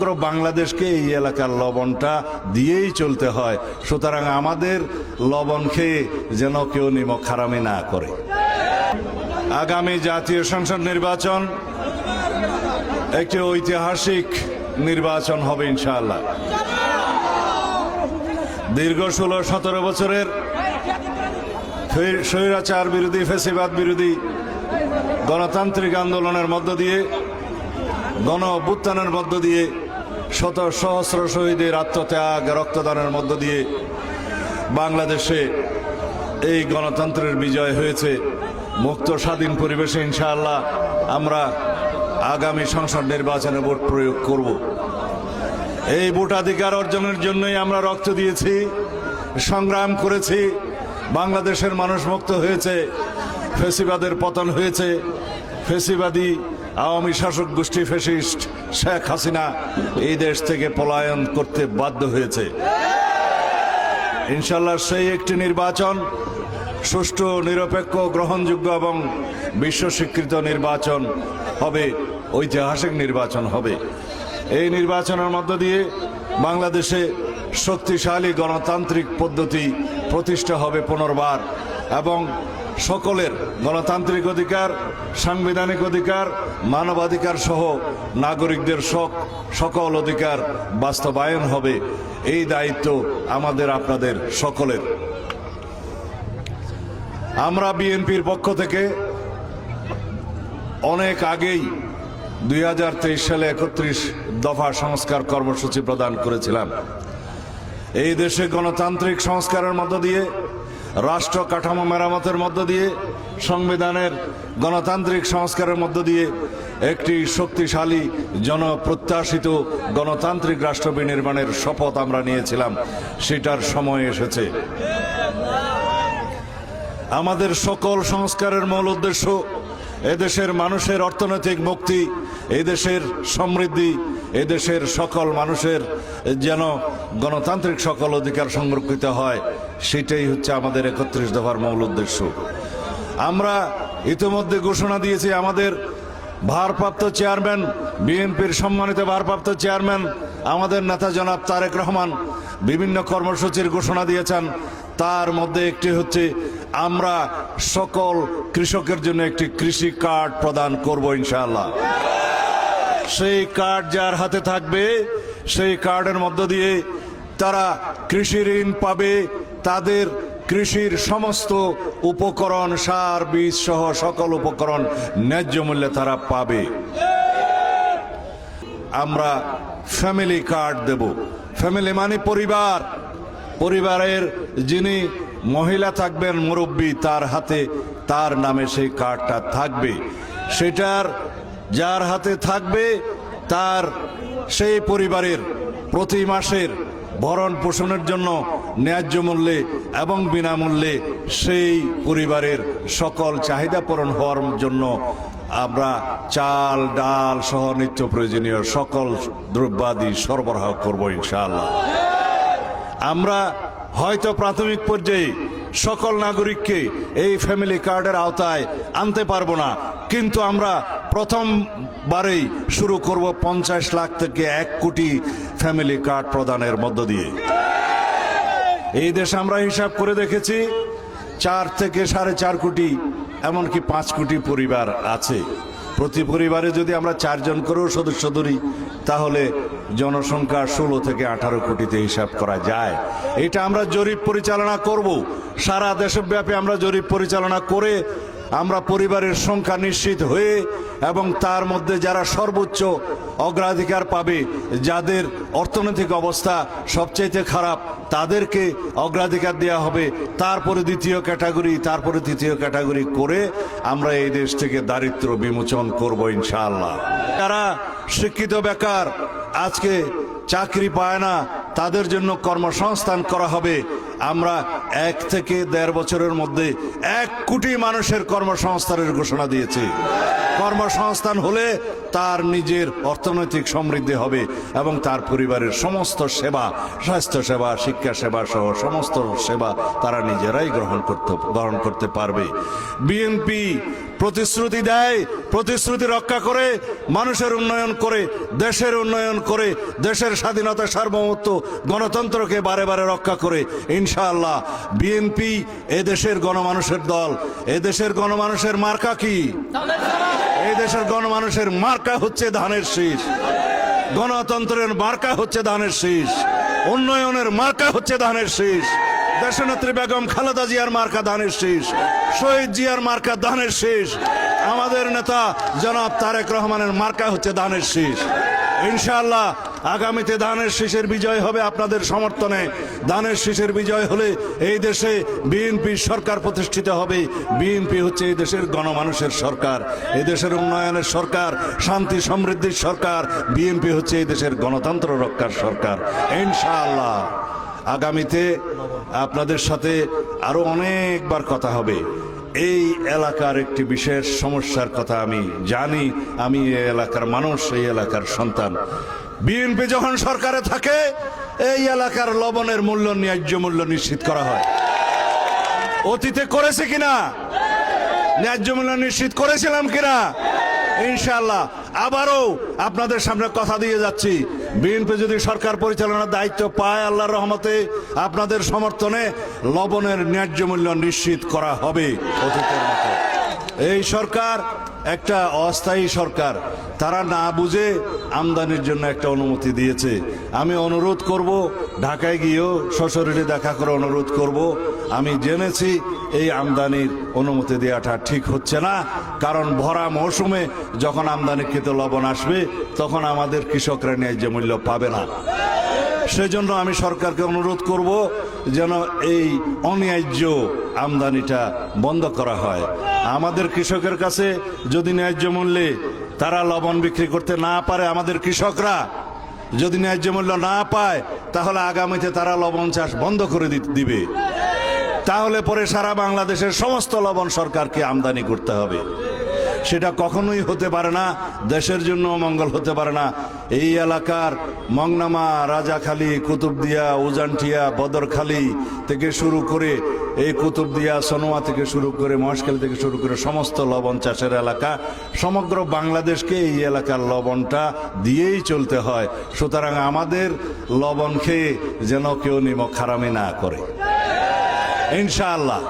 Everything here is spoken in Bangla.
সমগ্র বাংলাদেশকে এই এলাকার লবণটা দিয়েই চলতে হয়। সুতরাং আমাদের লবণ খেয়ে যেন কেউ নিমক হারামি না করে। আগামী জাতীয় সংসদ নির্বাচন একটি ঐতিহাসিক নির্বাচন হবে ইনশাআল্লাহ। দীর্ঘ ষোলো, সতেরো বছরের স্বৈরাচার বিরোধী, ফেসিবাদ বিরোধী গণতান্ত্রিক আন্দোলনের মধ্য দিয়ে গণ অভ্যুত্থানের মধ্য দিয়ে শত সহস্র শহীদের আত্মত্যাগ, রক্তদানের মধ্য দিয়ে বাংলাদেশে এই গণতন্ত্রের বিজয় হয়েছে। মুক্ত, স্বাধীন পরিবেশে ইনশাআল্লাহ আমরা আগামী সংসদ নির্বাচনে ভোট প্রয়োগ করব। এই ভোটাধিকার অর্জনের জন্যই আমরা রক্ত দিয়েছি, সংগ্রাম করেছি, বাংলাদেশের মানুষ মুক্ত হয়েছে, ফেসিবাদের পতন হয়েছে, ফেসিবাদী আওয়ামী শাসক গোষ্ঠী ফেসিস্ট শেখ হাসিনা এই দেশ থেকে পলায়ন করতে বাধ্য হয়েছে। ইনশাল্লাহ সেই একটি নির্বাচন সুষ্ঠু, নিরপেক্ষ, গ্রহণযোগ্য এবং বিশ্ব স্বীকৃত নির্বাচন হবে, ঐতিহাসিক নির্বাচন হবে। এই নির্বাচনের মধ্য দিয়ে বাংলাদেশে শক্তিশালী গণতান্ত্রিক পদ্ধতি প্রতিষ্ঠা হবে পুনর্বার। এবং সকলের গণতান্ত্রিক অধিকার, সাংবিধানিক অধিকার, মানবাধিকার সহ নাগরিকদের সক, সকল অধিকার বাস্তবায়ন হবে। এই দায়িত্ব আমাদের, আপনাদের সকলের। আমরা বিএনপির পক্ষ থেকে অনেক আগেই দুই হাজার তেইশ সালে একত্রিশ দফা সংস্কার কর্মসূচি প্রদান করেছিলাম। এই দেশে গণতান্ত্রিক সংস্কারের মধ্য দিয়ে রাষ্ট্র কাঠামো মেরামতের মধ্য দিয়ে, সংবিধানের গণতান্ত্রিক সংস্কারের মধ্য দিয়ে একটি শক্তিশালী, জনপ্রত্যাশিত গণতান্ত্রিক রাষ্ট্র বিনির্মাণের শপথ আমরা নিয়েছিলাম। সেটার সময় এসেছে। আমাদের সকল সংস্কারের মূল উদ্দেশ্য এদেশের মানুষের অর্থনৈতিক মুক্তি, এদেশের সমৃদ্ধি, এদেশের সকল মানুষের যেন গণতান্ত্রিক সকল অধিকার সংরক্ষিত হয়, সেটাই হচ্ছে আমাদের একত্রিশ দফার মূল উদ্দেশ্য। আমরা ইতিমধ্যে ঘোষণা দিয়েছি আমাদের ভারপ্রাপ্ত চেয়ারম্যান, বিএনপির সম্মানিত ভারপ্রাপ্ত চেয়ারম্যান, আমাদের নেতা জনাব তারেক রহমান বিভিন্ন কর্মসূচির ঘোষণা দিয়েছেন। তার মধ্যে একটি হচ্ছে আমরা সকল কৃষকের জন্য একটি কৃষি কার্ড প্রদান করব ইনশাআল্লাহ। সেই কার্ড যার হাতে থাকবে, সেই কার্ডের মধ্য দিয়ে তারা কৃষি ঋণ পাবে, তাদের কৃষির সমস্ত উপকরণ, সার, বীজ সহ সকল উপকরণ ন্যায্য মূল্যে তারা পাবে। আমরা ফ্যামিলি কার্ড দেব। ফ্যামিলি মানে পরিবার। পরিবারের যিনি মহিলা থাকবেন মুরব্বী, তার হাতে তার নামে সেই কার্ডটা থাকবে। সেটার যার হাতে থাকবে, তার সেই পরিবারের প্রতি মাসের ভরণ পোষণের জন্য ন্যায্য মূল্যে এবং বিনামূল্যে সেই পরিবারের সকল চাহিদা পূরণ হওয়ার জন্য আমরা চাল, ডাল সহ নিত্য প্রয়োজনীয় সকল দ্রব্যাদি সরবরাহ করব ইনশাআল্লাহ। আমরা হয়তো প্রাথমিক পর্যায়ে সকল নাগরিককে এই ফ্যামিলি কার্ডের আওতায় আনতে পারব না। কিন্তু আমরা প্রথমবারেই শুরু করব পঞ্চাশ লাখ থেকে এক কোটি ফ্যামিলি কার্ড প্রদানের মধ্য দিয়ে। এই দেশে আমরা হিসাব করে দেখেছি, চার থেকে সাড়ে চার কোটি, এমনকি পাঁচ কোটি পরিবার আছে। প্রতি পরিবারে যদি আমরা চারজন করেও সদস্য ধরি, তাহলে জনসংখ্যা ষোলো থেকে আঠারো কোটিতে হিসাব করা যায়। এটা আমরা জরিপ পরিচালনা করব। সারা দেশব্যাপী আমরা জরিপ পরিচালনা করে আমরা পরিবারের সংখ্যা নিশ্চিত হয়ে এবং তার মধ্যে যারা সর্বোচ্চ অগ্রাধিকার পাবে, যাদের অর্থনৈতিক অবস্থা সবচাইতে খারাপ, তাদেরকে অগ্রাধিকার দেওয়া হবে। তারপরে দ্বিতীয় ক্যাটাগরি, তারপরে তৃতীয় ক্যাটাগরি করে আমরা এই দেশ থেকে দারিদ্র বিমোচন করব ইনশাআল্লাহ। যারা শিক্ষিত বেকার, আজকে চাকরি পায় না, তাদের জন্য কর্মসংস্থান করা হবে। আমরা এক থেকে দেড় বছরের মধ্যে এক কোটি মানুষের কর্মসংস্থানের ঘোষণা দিয়েছি। কর্মসংস্থান হলে তার নিজের অর্থনৈতিক সমৃদ্ধি হবে এবং তার পরিবারের সমস্ত সেবা, স্বাস্থ্য সেবা, শিক্ষা সেবা সহ সমস্ত সেবা তারা নিজেরাই গ্রহণ করতে গ্রহণ করতে পারবে। বিএনপি প্রতিশ্রুতি দেয়, প্রতিশ্রুতি রক্ষা করে, মানুষের উন্নয়ন করে, দেশের উন্নয়ন করে, দেশের স্বাধীনতা সার্বভৌমত্ব গণতন্ত্রকে বারে বারে রক্ষা করে। ইনশাআল্লাহ বিএনপি এদেশের গণমানুষের দল এদেশের গণমানুষের মার্কা কি? এই দেশের গণমানুষের মার্কা হচ্ছে ধানের শীষ। গণতন্ত্রের মার্কা হচ্ছে ধানের শীষ। উন্নয়নের মার্কা হচ্ছে ধানের শীষ। দেশনেত্রী বেগম খালেদা জিয়ার মার্কা ধানের শীষ। শহীদ জিয়ার মার্কা ধানের শীষ। আমাদের নেতা জনাব তারেক রহমানের মার্কা হচ্ছে ধানের শীষ। ইনশাআল্লাহ আগামীতে ধানের শীষের বিজয় হবে আপনাদের সমর্থনে। ধানের শীষের বিজয় হলে এই দেশে বিএনপি সরকার প্রতিষ্ঠিত হবে। বিএনপি হচ্ছে এই দেশের গণমানুষের সরকার। এই দেশের উন্নয়নের সরকার, শান্তি সমৃদ্ধির সরকার। বিএনপি হচ্ছে এই দেশের গণতন্ত্র রক্ষার সরকার। ইনশাআল্লাহ। আগামীতে আপনাদের সাথে আরও অনেকবার কথা হবে। এই এলাকার একটি বিশেষ সমস্যার কথা আমি জানি। আমি এই এলাকার মানুষ, এই এলাকার সন্তান। বিএনপি যখন সরকারে থাকে, এই এলাকার লবণের মূল্য, ন্যায্য মূল্য নিশ্চিত করা হয়। অতীতে করেছে কিনা? ন্যায্য মূল্য নিশ্চিত করেছিলাম কিনা? ইনশাল্লাহ আবারও আপনাদের সামনে কথা দিয়ে যাচ্ছি। বিএনপি যদি সরকার পরিচালনার দায়িত্ব পায় আল্লাহর রহমতে, আপনাদের সমর্থনে লবণের ন্যায্য মূল্য নিশ্চিত করা হবে অতীতের মতো। এই সরকার একটা অস্থায়ী সরকার। তারা না বুঝে আমদানির জন্য একটা অনুমতি দিয়েছে। আমি অনুরোধ করব, ঢাকায় গিয়েও সশরীরে দেখা করে অনুরোধ করব। আমি জেনেছি এই আমদানির অনুমতি দেওয়াটা ঠিক হচ্ছে না। কারণ ভরা মৌসুমে যখন আমদানিকৃত লবণ আসবে, তখন আমাদের কৃষকরা ন্যায্য মূল্য পাবে না। সেজন্য আমি সরকারকে অনুরোধ করব, যেন এই অন্যায্য আমদানিটা বন্ধ করা হয়। আমাদের কৃষকের কাছে যদি ন্যায্য মূল্যে তারা লবণ বিক্রি করতে না পারে আমাদের কৃষকরা, যদি ন্যায্য মূল্য না পায়, তাহলে আগামীতে তারা লবণ চাষ বন্ধ করে দিবে। তাহলে পরে সারা বাংলাদেশের সমস্ত লবণ সরকারকে আমদানি করতে হবে। সেটা কখনোই হতে পারে না, দেশের জন্য মঙ্গল হতে পারে না। এই এলাকার মংনামা, রাজাখালী, কুতুবদিয়া উজানটিয়া বদরখালী থেকে শুরু করে এই কুতুবদিয়া সনোয়া থেকে শুরু করে মহেশখালী থেকে শুরু করে সমস্ত লবণ চাষের এলাকা, সমগ্র বাংলাদেশকে এই এলাকার লবণটা দিয়েই চলতে হয়। সুতরাং আমাদের লবণ খেয়ে যেন কেউ নিমক হারামি না করে। ইনশাআল্লাহ।